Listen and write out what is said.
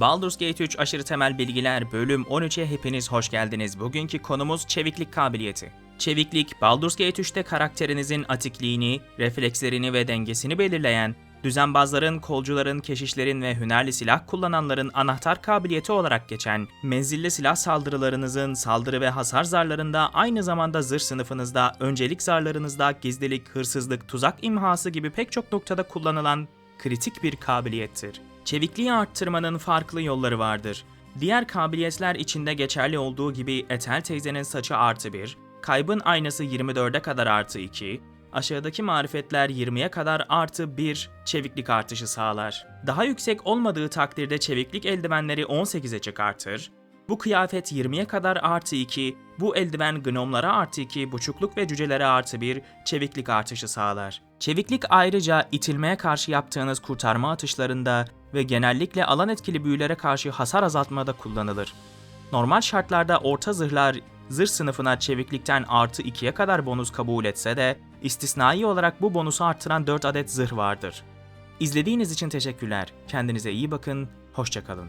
Baldur's Gate 3 Aşırı Temel Bilgiler bölüm 13'e hepiniz hoş geldiniz. Bugünkü konumuz çeviklik kabiliyeti. Çeviklik, Baldur's Gate 3'te karakterinizin atikliğini, reflekslerini ve dengesini belirleyen, düzenbazların, kolcuların, keşişlerin ve hünerli silah kullananların anahtar kabiliyeti olarak geçen, menzilli silah saldırılarınızın saldırı ve hasar zarlarında aynı zamanda zırh sınıfınızda, öncelik zarlarınızda gizlilik, hırsızlık, tuzak imhası gibi pek çok noktada kullanılan kritik bir kabiliyettir. Çevikliği arttırmanın farklı yolları vardır. Diğer kabiliyetler içinde geçerli olduğu gibi Etel teyzenin saçı artı 1, kaybın aynası 24'e kadar artı 2, aşağıdaki marifetler 20'ye kadar artı 1 çeviklik artışı sağlar. Daha yüksek olmadığı takdirde çeviklik eldivenleri 18'e çıkartır, bu kıyafet 20'ye kadar artı 2, bu eldiven gnomlara artı 2, buçukluk ve cücelere artı 1 çeviklik artışı sağlar. Çeviklik ayrıca itilmeye karşı yaptığınız kurtarma atışlarında ve genellikle alan etkili büyülere karşı hasar azaltmada kullanılır. Normal şartlarda orta zırhlar zırh sınıfına çeviklikten artı 2'ye kadar bonus kabul etse de istisnai olarak bu bonusu arttıran 4 adet zırh vardır. İzlediğiniz için teşekkürler. Kendinize iyi bakın, hoşçakalın.